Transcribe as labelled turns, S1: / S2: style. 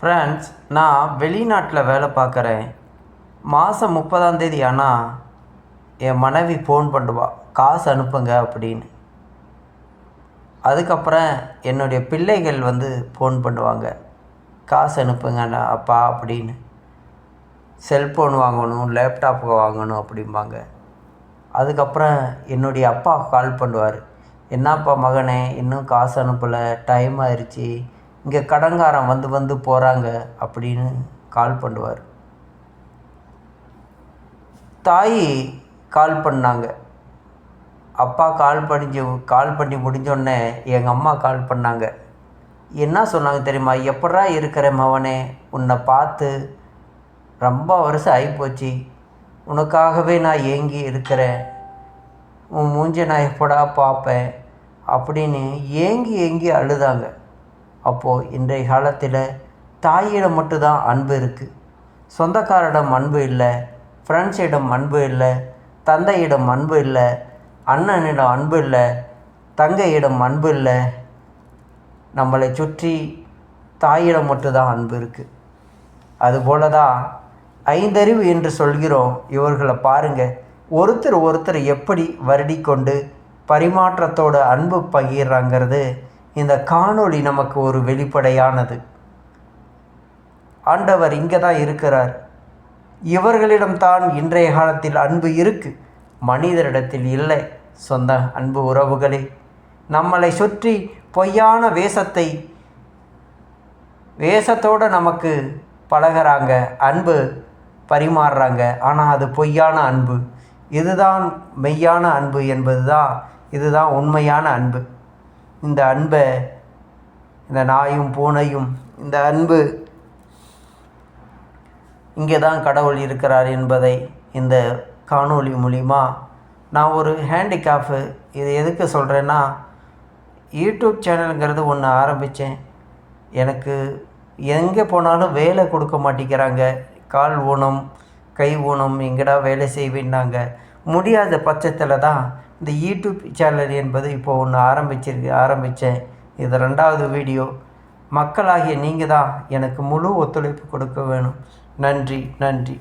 S1: Friends நான் வெளிநாட்டில் வேலை பார்க்குறேன். மாதம் முப்பதாந்தேதி ஆனால் என் மனைவி ஃபோன் பண்ணுவா. காசு அனுப்புங்க அப்படின்னு. அதுக்கப்புறம் என்னுடைய பிள்ளைகள் வந்து ஃபோன் பண்ணுவாங்க. காசு அனுப்புங்கண்ணா அப்பா அப்படின்னு. செல்ஃபோன் வாங்கணும் லேப்டாப் வாங்கணும் அப்படிம்பாங்க. அதுக்கப்புறம் என்னுடைய அப்பா கால் பண்ணுவார். என்னப்பா மகனே இன்னும் காசு அனுப்பலை டைம் ஆயிடுச்சு இங்கே கடங்காரம் வந்து வந்து போகிறாங்க அப்படின்னு கால் பண்ணுவார். தாய் கால் பண்ணாங்க. அப்பா கால் பண்ணி கால் பண்ணி முடிஞ்சோடனே எங்கள் அம்மா கால் பண்ணாங்க. என்ன சொன்னாங்க தெரியுமா? எப்படா இருக்கிற மவனே உன்னை பார்த்து ரொம்ப வருஷம் ஆகிப்போச்சு உனக்காகவே நான் ஏங்கி இருக்கிறேன். உன் மூஞ்ச நான் எப்படா பார்ப்பேன்? அப்படின்னு ஏங்கி ஏங்கி அழுதாங்க. அப்போது இன்றைய காலத்தில் தாயிடம் மட்டும்தான் அன்பு இருக்குது சொந்தக்காரிடம் அன்பு இல்லை ஃப்ரெண்ட்ஸிடம் அன்பு இல்லை தந்தையிடம் அன்பு இல்லை அண்ணனிடம் அன்பு இல்லை தங்கையிடம் அன்பு இல்லை. நம்மளை சுற்றி தாயிடம் மட்டும்தான் அன்பு இருக்குது அதுபோல தான் ஐந்தறிவு என்று சொல்கிறோம் இவர்களை பாருங்கள் ஒருத்தர் ஒருத்தர் எப்படி வருடிக்கொண்டு பரிமாற்றத்தோட அன்பு பகிர்றாங்கிறது இந்த காணொளி நமக்கு ஒரு வெளிப்படையானது. ஆண்டவர் இங்கே தான் இருக்கிறார். இவர்களிடம்தான் இன்றைய காலத்தில் அன்பு இருக்கு. மனிதரிடத்தில் இல்லை. சொந்த அன்பு உறவுகளே நம்மளை சுற்றி பொய்யான வேஷத்தை வேஷத்தோடு நமக்கு பழகுறாங்க அன்பு பரிமாறுறாங்க. ஆனால் அது பொய்யான அன்பு. இதுதான் மெய்யான அன்பு என்பது தான் இதுதான் உண்மையான அன்பு. இந்த அன்பை இந்த நாயும் பூனையும் இந்த அன்பு இங்கே தான் கடவுள் இருக்கிறார் என்பதை இந்த காணொளி மூலிமா நான் ஒரு ஹேண்டிகேஃபு இது எதுக்கு சொல்கிறேன்னா யூடியூப் சேனலுங்கிறது ஒன்று ஆரம்பித்தேன் எனக்கு எங்கே போனாலும் வேலை கொடுக்க மாட்டேங்கிறாங்க. கால் ஊனம் கை ஊனம் எங்கடா வேலை செய்வேன்னாங்க. முடியாத பட்சத்தில் தான் இந்த யூடியூப் சேனல் என்பது இப்போது ஒன்று ஆரம்பிச்சிருக்கு ஆரம்பித்தேன் இது ரெண்டாவது வீடியோ. மக்களாகிய நீங்கள் தான் எனக்கு முழு ஒத்துழைப்பு கொடுக்க வேணும். நன்றி நன்றி.